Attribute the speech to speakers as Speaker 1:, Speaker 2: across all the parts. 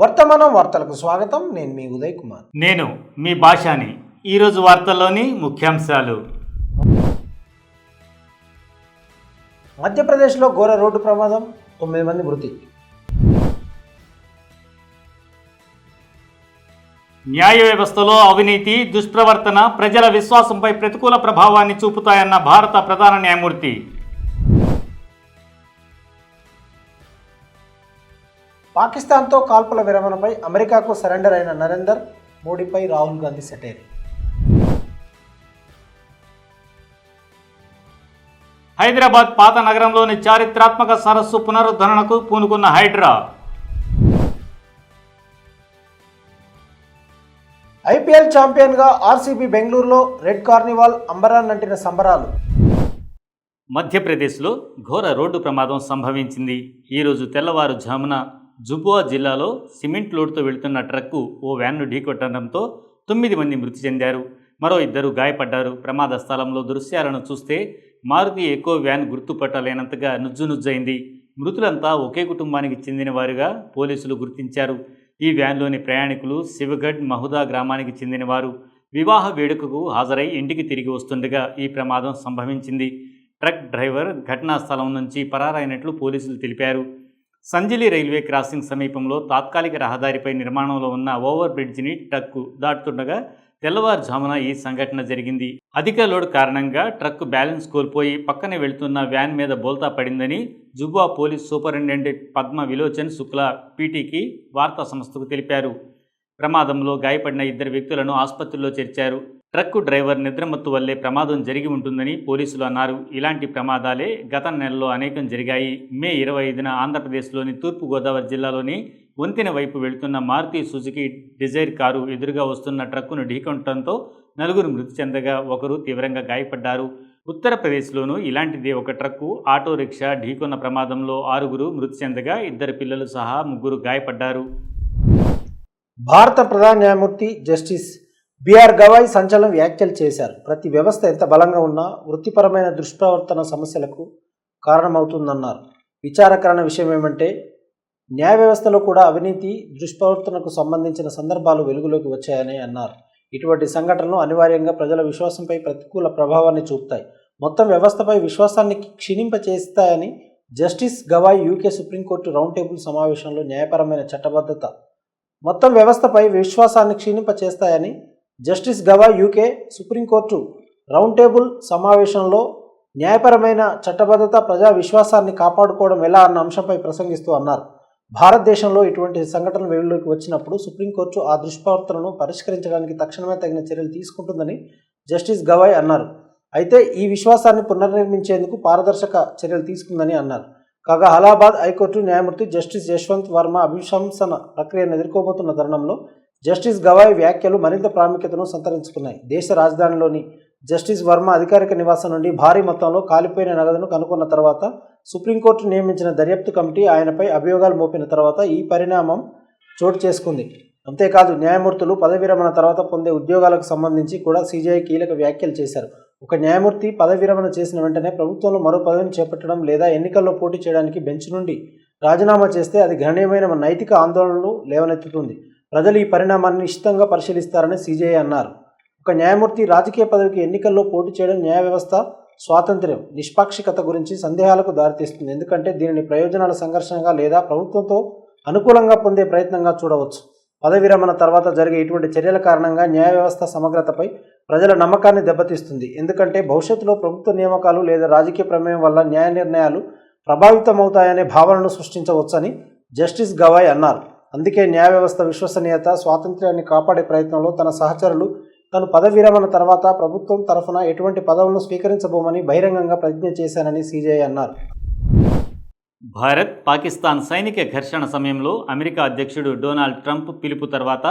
Speaker 1: వర్తమానం వార్తలకు స్వాగతం. నేను మీ ఉదయ్ కుమార్.
Speaker 2: నేను మీ భాషాని. ఈరోజు వార్తల్లోని ముఖ్యాంశాలు.
Speaker 1: మధ్యప్రదేశ్లో ఘోర రోడ్డు ప్రమాదం. తొమ్మిది మంది మృతి.
Speaker 2: న్యాయ వ్యవస్థలో అవినీతి దుష్ప్రవర్తన ప్రజల విశ్వాసంపై ప్రతికూల ప్రభావాన్ని చూపుతాయన్న భారత ప్రధాన న్యాయమూర్తి
Speaker 1: పాకిస్తాన్తో కాల్పుల విరమణపై అమెరికాకు సరెండర్ అయిన నరేందర్ మోడీపై రాహుల్ గాంధీ సెటైర్.
Speaker 2: హైదరాబాద్ పాత నగరంలోని చారిత్రాత్మక సరస్సు పునరుద్ధరణకు పూనుకున్న హైడ్రా.
Speaker 1: ఐపీఎల్ ఛాంపియన్గా ఆర్సీబీ బెంగళూరులో రెడ్ కార్నివాల్ అంబరాన్ నంటిన సంబరాలు.
Speaker 2: మధ్యప్రదేశ్లో ఘోర రోడ్డు ప్రమాదం సంభవించింది. ఈరోజు తెల్లవారుజామున జుబువా జిల్లాలో సిమెంట్ లోడ్తో వెళుతున్న ట్రక్కు ఓ వ్యాన్ను ఢీకొట్టడంతో తొమ్మిది మంది మృతి చెందారు. మరో ఇద్దరు గాయపడ్డారు. ప్రమాద స్థలంలో దృశ్యాలను చూస్తే మారుతి ఎకో వ్యాన్ గుర్తుపట్టలేనంతగా నుజ్జునుజ్జైంది మృతులంతా ఒకే కుటుంబానికి చెందిన వారుగా పోలీసులు గుర్తించారు. ఈ వ్యాన్లోని ప్రయాణికులు శివగఢ్ మహుదా గ్రామానికి చెందినవారు. వివాహ వేడుకకు హాజరై ఇంటికి తిరిగి వస్తుండగా ఈ ప్రమాదం సంభవించింది. ట్రక్ డ్రైవర్ ఘటనా స్థలం నుంచి పరారైనట్లు పోలీసులు తెలిపారు. సంజలి రైల్వే క్రాసింగ్ సమీపంలో తాత్కాలిక రహదారిపై నిర్మాణంలో ఉన్న ఓవర్ బ్రిడ్జిని ట్రక్కు దాటుతుండగా తెల్లవారుజామున ఈ సంఘటన జరిగింది. అధిక లోడ్ కారణంగా ట్రక్ బ్యాలెన్స్ కోల్పోయి పక్కనే వెళుతున్న వ్యాన్ మీద బోల్తా పడిందని జుబ్బా పోలీస్ సూపరింటెండెంట్ పద్మ విలోచన్ శుక్లా పీటీకి వార్తా సంస్థకు తెలిపారు. ప్రమాదంలో గాయపడిన ఇద్దరు వ్యక్తులను ఆసుపత్రిలో చేర్చారు. ట్రక్కు డ్రైవర్ నిద్రమత్తు వల్లే ప్రమాదం జరిగి ఉంటుందని పోలీసులు అన్నారు. ఇలాంటి ప్రమాదాలే గత నెలలో అనేకం జరిగాయి. మే ఇరవై ఐదున ఆంధ్రప్రదేశ్లోని తూర్పుగోదావరి జిల్లాలోని వంతెన వైపు వెళుతున్న మారుతి సుజుకి డిజైర్ కారు ఎదురుగా వస్తున్న ట్రక్కును ఢీకొనడంతో నలుగురు మృతి చెందగా ఒకరు తీవ్రంగా గాయపడ్డారు. ఉత్తరప్రదేశ్లోనూ ఇలాంటిదే ఒక ట్రక్కు ఆటో రిక్షా ఢీకొన్న ప్రమాదంలో ఆరుగురు మృతి చెందగా ఇద్దరు పిల్లలు సహా ముగ్గురు గాయపడ్డారు.
Speaker 1: భారత ప్రధాన న్యాయమూర్తి జస్టిస్ బీఆర్ గవాయ్ సంచలన వ్యాఖ్యలు చేశారు. ప్రతి వ్యవస్థ ఎంత బలంగా ఉన్నా వృత్తిపరమైన దుష్ప్రవర్తన సమస్యలకు కారణమవుతుందన్నారు. విచారకరణ విషయం ఏమంటే న్యాయ వ్యవస్థలో కూడా అవినీతి దుష్ప్రవర్తనకు సంబంధించిన సందర్భాలు వెలుగులోకి వచ్చాయని అన్నారు. ఇటువంటి సంఘటనలు అనివార్యంగా ప్రజల విశ్వాసంపై ప్రతికూల ప్రభావాన్ని చూపుతాయి. మొత్తం వ్యవస్థపై విశ్వాసాన్ని క్షీణింపచేస్తాయని justice Gavai UK supreme court round table సమావేశంలో న్యాయపరమైన చట్టబద్ధత మొత్తం వ్యవస్థపై విశ్వాసాన్ని క్షీణింపచేస్తాయని justice Gavai UK supreme court round table సమావేశంలో న్యాయపరమైన చట్టబద్ధత ప్రజా విశ్వాసాన్ని కాపాడుకోవడం ఎలా అన్న అంశంపై ప్రసంగిస్తూ అన్నారు. భారతదేశంలో ఇటువంటి సంఘటనలు వెలుగులోకి వచ్చినప్పుడు సుప్రీంకోర్టు ఆ దుష్ప్రవర్తనను పరిష్కరించడానికి తక్షణమే తగిన చర్యలు తీసుకుంటుందని జస్టిస్ గవాయ్ అన్నారు. అయితే ఈ విశ్వాసాన్ని పునర్నిర్మించేందుకు పారదర్శక చర్యలు తీసుకుందని అన్నారు. కాగా అలహాబాద్ హైకోర్టు న్యాయమూర్తి జస్టిస్ యశ్వంత్ వర్మ అభిశంసన ప్రక్రియను ఎదుర్కోబోతున్న తరుణంలో జస్టిస్ గవాయ్ వ్యాఖ్యలు మరింత ప్రాముఖ్యతను సంతరించుకున్నాయి. దేశ రాజధానిలోని జస్టిస్ వర్మ అధికారిక నివాసం నుండి భారీ మొత్తంలో కాలిపోయిన నగదును కనుగొన్న తర్వాత సుప్రీంకోర్టు నియమించిన దర్యాప్తు కమిటీ ఆయనపై అభియోగాలు మోపిన తర్వాత ఈ పరిణామం చోటు చేసుకుంది. అంతేకాదు న్యాయమూర్తులు పదవి విరమణ తర్వాత పొందే ఉద్యోగాలకు సంబంధించి కూడా సీజీఐ కీలక వ్యాఖ్యలు చేశారు. ఒక న్యాయమూర్తి పదవి విరమణ చేసిన వెంటనే ప్రభుత్వంలో మరో పదవిని చేపట్టడం లేదా ఎన్నికల్లో పోటీ చేయడానికి బెంచ్ నుండి రాజీనామా చేస్తే అది గణనీయమైన నైతిక ఆందోళనలు లేవనెత్తుతుంది. ప్రజలు ఈ పరిణామాన్ని నిశ్చితంగా పరిశీలిస్తారని సీజేఐ అన్నారు. ఒక న్యాయమూర్తి రాజకీయ పదవికి ఎన్నికల్లో పోటీ చేయడం న్యాయ వ్యవస్థ స్వాతంత్ర్యం నిష్పాక్షికత గురించి సందేహాలకు దారితీస్తుంది. ఎందుకంటే దీనిని ప్రయోజనాల సంఘర్షణగా లేదా ప్రభుత్వంతో అనుకూలంగా పొందే ప్రయత్నంగా చూడవచ్చు. పదవి విరమణ తర్వాత జరిగే ఇటువంటి చర్యల కారణంగా న్యాయ వ్యవస్థ సమగ్రతపై ప్రజల నమ్మకాన్ని దెబ్బతీస్తుంది. ఎందుకంటే భవిష్యత్తులో ప్రభుత్వ నియామకాలు లేదా రాజకీయ ప్రమేయం వల్ల న్యాయ నిర్ణయాలు ప్రభావితమవుతాయనే భావనను సృష్టించవచ్చని జస్టిస్ గవాయ్ అన్నారు. అందుకే న్యాయ వ్యవస్థ విశ్వసనీయత స్వాతంత్ర్యాన్ని కాపాడే ప్రయత్నంలో తన సహచరులు తను పదవి విరమణ తర్వాత ప్రభుత్వం తరఫున ఎటువంటి పదవులను స్వీకరించబోమని బహిరంగంగా ప్రతిజ్ఞ చేశానని సీజేఐ అన్నారు.
Speaker 2: భారత్ పాకిస్తాన్ సైనిక ఘర్షణ సమయంలో అమెరికా అధ్యక్షుడు డొనాల్డ్ ట్రంప్ పిలుపు తర్వాత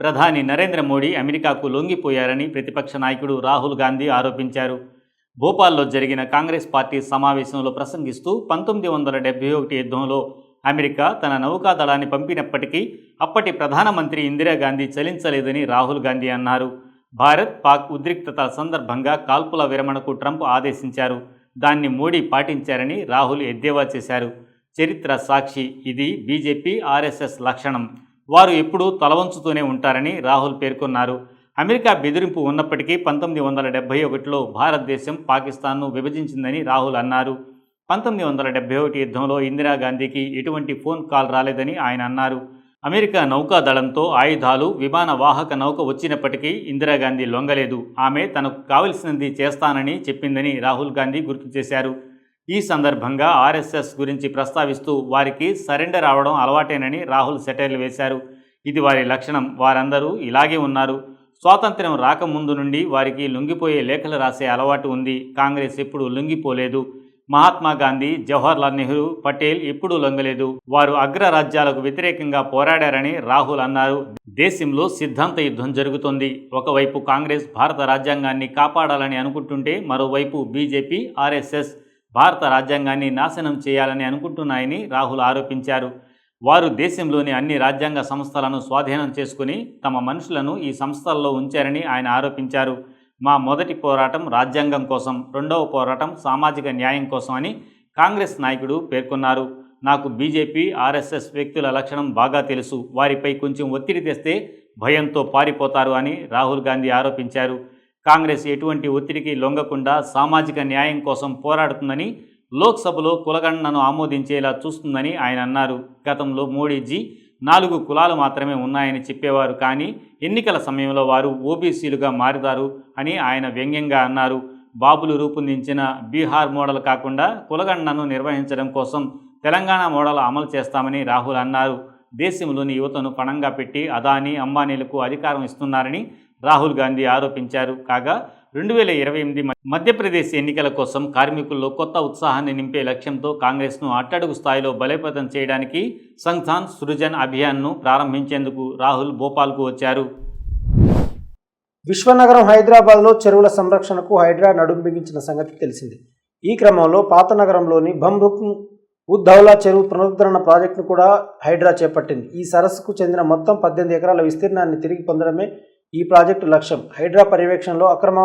Speaker 2: ప్రధాని నరేంద్ర మోడీ అమెరికాకు లొంగిపోయారని ప్రతిపక్ష నాయకుడు రాహుల్ గాంధీ ఆరోపించారు. భోపాల్లో జరిగిన కాంగ్రెస్ పార్టీ సమావేశంలో ప్రసంగిస్తూ పంతొమ్మిది వందల డెబ్బై ఒకటి యుద్ధంలో అమెరికా తన నౌకాదళాన్ని పంపినప్పటికీ అప్పటి ప్రధానమంత్రి ఇందిరాగాంధీ చలించలేదని రాహుల్ గాంధీ అన్నారు. భారత్ పాక్ ఉద్రిక్తత సందర్భంగా కాల్పుల విరమణకు ట్రంప్ ఆదేశించారు. దాన్ని మోడీ పాటించారని రాహుల్ ఎద్దేవా చేశారు. చరిత్ర సాక్షి ఇది బీజేపీ ఆర్ఎస్ఎస్ లక్షణం. వారు ఎప్పుడూ తలవంచుతూనే ఉంటారని రాహుల్ పేర్కొన్నారు. అమెరికా బెదిరింపు ఉన్నప్పటికీ పంతొమ్మిది వందల డెబ్బై ఒకటిలో భారతదేశం పాకిస్తాన్ను విభజించిందని రాహుల్ అన్నారు. పంతొమ్మిది వందల డెబ్బై ఒకటి యుద్ధంలో ఇందిరాగాంధీకి ఎటువంటి ఫోన్ కాల్ రాలేదని ఆయన అన్నారు. అమెరికా నౌకాదళంతో ఆయుధాలు విమాన వాహక నౌక వచ్చినప్పటికీ ఇందిరాగాంధీ లొంగలేదు. ఆమె తనకు కావలసినది చేస్తానని చెప్పిందని రాహుల్ గాంధీ గుర్తు చేశారు. ఈ సందర్భంగా ఆర్ఎస్ఎస్ గురించి ప్రస్తావిస్తూ వారికి సరెండర్ అవడం అలవాటేనని రాహుల్ సెటైర్లు వేశారు. ఇది వారి లక్షణం. వారందరూ ఇలాగే ఉన్నారు. స్వాతంత్ర్యం రాకముందు నుండి వారికి లొంగిపోయే లేఖలు రాసే అలవాటు ఉంది. కాంగ్రెస్ ఎప్పుడు లొంగిపోలేదు. మహాత్మా గాంధీ జవహర్లాల్ నెహ్రూ పటేల్ ఎప్పుడూ లొంగలేదు. వారు అగ్రరాజ్యాలకు వ్యతిరేకంగా పోరాడారని రాహుల్ అన్నారు. దేశంలో సిద్ధాంత యుద్ధం జరుగుతోంది. ఒకవైపు కాంగ్రెస్ భారత రాజ్యాంగాన్ని కాపాడాలని అనుకుంటుంటే మరోవైపు బీజేపీ ఆర్ఎస్ఎస్ భారత రాజ్యాంగాన్ని నాశనం చేయాలని అనుకుంటున్నాయని రాహుల్ ఆరోపించారు. వారు దేశంలోని అన్ని రాజ్యాంగ సంస్థలను స్వాధీనం చేసుకుని తమ మనుషులను ఈ సంస్థల్లో ఉంచారని ఆయన ఆరోపించారు. మా మొదటి పోరాటం రాజ్యాంగం కోసం రెండవ పోరాటం సామాజిక న్యాయం కోసం అని కాంగ్రెస్ నాయకుడు పేర్కొన్నారు. నాకు బీజేపీ ఆర్ఎస్ఎస్ వ్యక్తుల లక్షణం బాగా తెలుసు. వారిపై కొంచెం ఒత్తిడి తెస్తే భయంతో పారిపోతారు అని రాహుల్ గాంధీ ఆరోపించారు. కాంగ్రెస్ ఎటువంటి ఒత్తిడికి లొంగకుండా సామాజిక న్యాయం కోసం పోరాడుతుందని లోక్సభలో కులగణనను ఆమోదించేలా చూస్తుందని ఆయన అన్నారు. గతంలో మోడీజీ నాలుగు కులాలు మాత్రమే ఉన్నాయని చెప్పేవారు. కానీ ఎన్నికల సమయంలో వారు ఓబీసీలుగా మారుతారు అని ఆయన వ్యంగ్యంగా అన్నారు. బాబులు రూపొందించిన బీహార్ మోడల్ కాకుండా కులగణనను నిర్వహించడం కోసం తెలంగాణ మోడల్ అమలు చేస్తామని రాహుల్ అన్నారు. దేశంలోని యువతను పణంగా పెట్టి అదానీ అంబానీలకు అధికారం ఇస్తున్నారని రాహుల్ గాంధీ ఆరోపించారు. కాగా రెండు వేల ఇరవై ఎనిమిది మధ్యప్రదేశ్ ఎన్నికల కోసం కార్మికుల్లో కొత్త ఉత్సాహాన్ని నింపే లక్ష్యంతో కాంగ్రెస్ను అట్టడుగు స్థాయిలో బలోపేతం చేయడానికి సంస్థాన్ సృజన్ అభియాన్ను ప్రారంభించేందుకు రాహుల్ భోపాల్కు వచ్చారు.
Speaker 1: విశ్వనగరం హైదరాబాద్లో చెరువుల సంరక్షణకు హైడ్రా నడుం బిగించిన సంగతి తెలిసింది. ఈ క్రమంలో పాత నగరంలోని భంరుక్ ఉద్దౌలా చెరువు పునరుద్ధరణ ప్రాజెక్టును కూడా హైడ్రా చేపట్టింది. ఈ సరస్సుకు చెందిన మొత్తం పద్దెనిమిది ఎకరాల విస్తీర్ణాన్ని తిరిగి పొందడమే ఈ ప్రాజెక్టు లక్ష్యం. హైడ్రా పర్యవేక్షణలో అక్రమ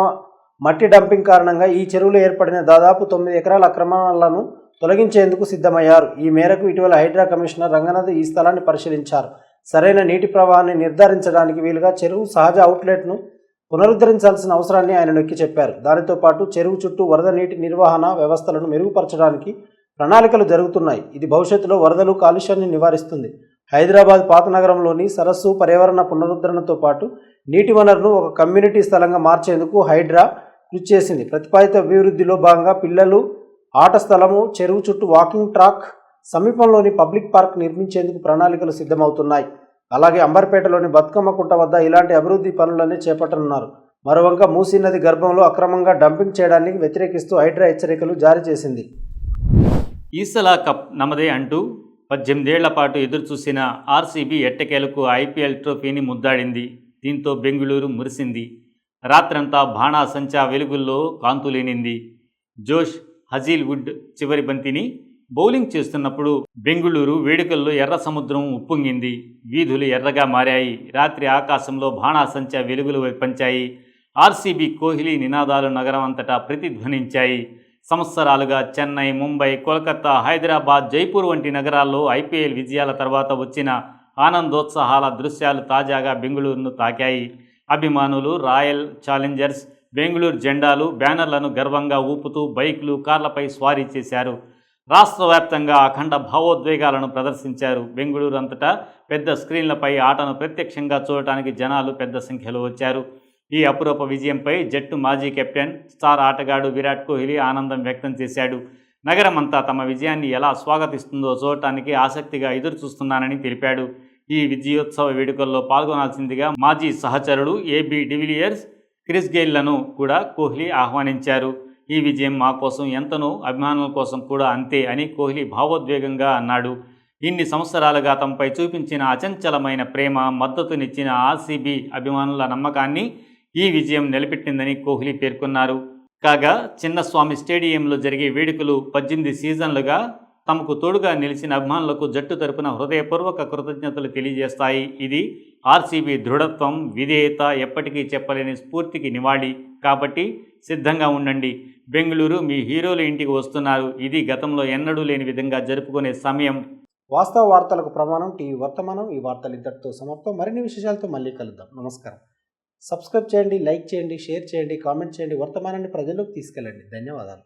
Speaker 1: మట్టి డంపింగ్ కారణంగా ఈ చెరువులో ఏర్పడిన దాదాపు తొమ్మిది ఎకరాల అక్రమాలను తొలగించేందుకు సిద్ధమయ్యారు. ఈ మేరకు ఇటీవల హైడ్రా కమిషనర్ రంగనాథ్ ఈ స్థలాన్ని పరిశీలించారు. సరైన నీటి ప్రవాహాన్ని నిర్ధారించడానికి వీలుగా చెరువు సహజ అవుట్లెట్ను పునరుద్ధరించాల్సిన అవసరాన్ని ఆయన నొక్కి చెప్పారు. దానితో పాటు చెరువు చుట్టూ వరద నీటి నిర్వహణ వ్యవస్థలను మెరుగుపరచడానికి ప్రణాళికలు జరుగుతున్నాయి. ఇది భవిష్యత్తులో వరదలు కాలుష్యాన్ని నివారిస్తుంది. హైదరాబాద్ పాత నగరంలోని సరస్సు పర్యావరణ పునరుద్ధరణతో పాటు నీటి వనరును ఒక కమ్యూనిటీ స్థలంగా మార్చేందుకు హైడ్రా కృషి చేసింది. ప్రతిపాదిత అభివృద్ధిలో భాగంగా పిల్లలు ఆట స్థలము చెరువు చుట్టూ వాకింగ్ ట్రాక్ సమీపంలోని పబ్లిక్ పార్క్ నిర్మించేందుకు ప్రణాళికలు సిద్ధమవుతున్నాయి. అలాగే అంబర్పేటలోని బతుకమ్మ కుంట వద్ద ఇలాంటి అభివృద్ధి పనులన్నీ చేపట్టనున్నారు. మరోవంక మూసీ నది గర్భంలో అక్రమంగా డంపింగ్ చేయడానికి వ్యతిరేకిస్తూ హైడ్రా హెచ్చరికలు జారీ చేసింది.
Speaker 2: ఈసలా కప్ నమదే అంటూ పద్దెనిమిదేళ్ళ పాటు ఎదురుచూసిన ఆర్సీబీ ఎట్టకేలకు ఐపీఎల్ ట్రోఫీని ముద్దాడింది. దీంతో బెంగుళూరు మురిసింది. రాత్రంతా బాణాసంచా వెలుగుల్లో కాంతులేనింది. జోష్ హజీల్వుడ్ చివరి బంతిని బౌలింగ్ చేస్తున్నప్పుడు బెంగుళూరు వేడుకల్లో ఎర్ర సముద్రం ఉప్పొంగింది. వీధులు ఎర్రగా మారాయి. రాత్రి ఆకాశంలో బాణాసంచా వెలుగులు పంచాయి. ఆర్సీబీ కోహ్లీ నినాదాలు నగరం అంతటా ప్రతిధ్వనించాయి. సంవత్సరాలుగా చెన్నై ముంబై కోల్కతా హైదరాబాద్ జైపూర్ వంటి నగరాల్లో ఐపీఎల్ విజయాల తర్వాత వచ్చిన ఆనందోత్సాహాల దృశ్యాలు తాజాగా బెంగళూరును తాకాయి. అభిమానులు రాయల్ ఛాలెంజర్స్ బెంగళూరు జెండాలు బ్యానర్లను గర్వంగా ఊపుతూ బైకులు కార్లపై స్వారీ చేశారు. రాష్ట్ర వ్యాప్తంగా అఖండ భావోద్వేగాలను ప్రదర్శించారు. బెంగళూరు అంతటా పెద్ద స్క్రీన్లపై ఆటను ప్రత్యక్షంగా చూడటానికి జనాలు పెద్ద సంఖ్యలో వచ్చారు. ఈ అపురూప విజయంపై జట్టు మాజీ కెప్టెన్ స్టార్ ఆటగాడు విరాట్ కోహ్లీ ఆనందం వ్యక్తం చేశాడు. నగరమంతా తమ విజయాన్ని ఎలా స్వాగతిస్తుందో చూడటానికి ఆసక్తిగా ఎదురుచూస్తున్నానని తెలిపాడు. ఈ విజయోత్సవ వేడుకల్లో పాల్గొనాల్సిందిగా మాజీ సహచరుడు ఏబీ డివిలియర్స్ క్రిస్ గెయిల్లను కూడా కోహ్లీ ఆహ్వానించారు. ఈ విజయం మా కోసం ఎంతనో అభిమానుల కోసం కూడా అంతే అని కోహ్లీ భావోద్వేగంగా అన్నాడు. ఇన్ని సంవత్సరాలుగా తమపై చూపించిన అచంచలమైన ప్రేమ మద్దతునిచ్చిన ఆర్సీబీ అభిమానుల నమ్మకాన్ని ఈ విజయం నిలబెట్టిందని కోహ్లీ పేర్కొన్నారు. కాగా చిన్నస్వామి స్టేడియంలో జరిగే వేడుకలు పద్దెనిమిది సీజన్లుగా తమకు తోడుగా నిలిచిన అభిమానులకు జట్టు తరపున హృదయపూర్వక కృతజ్ఞతలు తెలియజేస్తాయి. ఇది ఆర్సీబీ దృఢత్వం విధేయత ఎప్పటికీ చెప్పలేని స్ఫూర్తికి నివాళి. కాబట్టి సిద్ధంగా ఉండండి. బెంగళూరు మీ హీరోల ఇంటికి వస్తున్నారు. ఇది గతంలో ఎన్నడూ లేని విధంగా జరుపుకునే సమయం.
Speaker 1: వాస్తవ వార్తలకు ప్రమాణం టీవీ వర్తమానం ఈ వార్తలు ఇంతటితో సమాప్తం. మరిన్ని విశేషాలతో మళ్ళీ కలుద్దాం. నమస్కారం. సబ్స్క్రైబ్ చేయండి లైక్ చేయండి షేర్ చేయండి కామెంట్ చేయండి. వర్తమానాన్ని ప్రజల్లోకి తీసుకెళ్ళండి. ధన్యవాదాలు.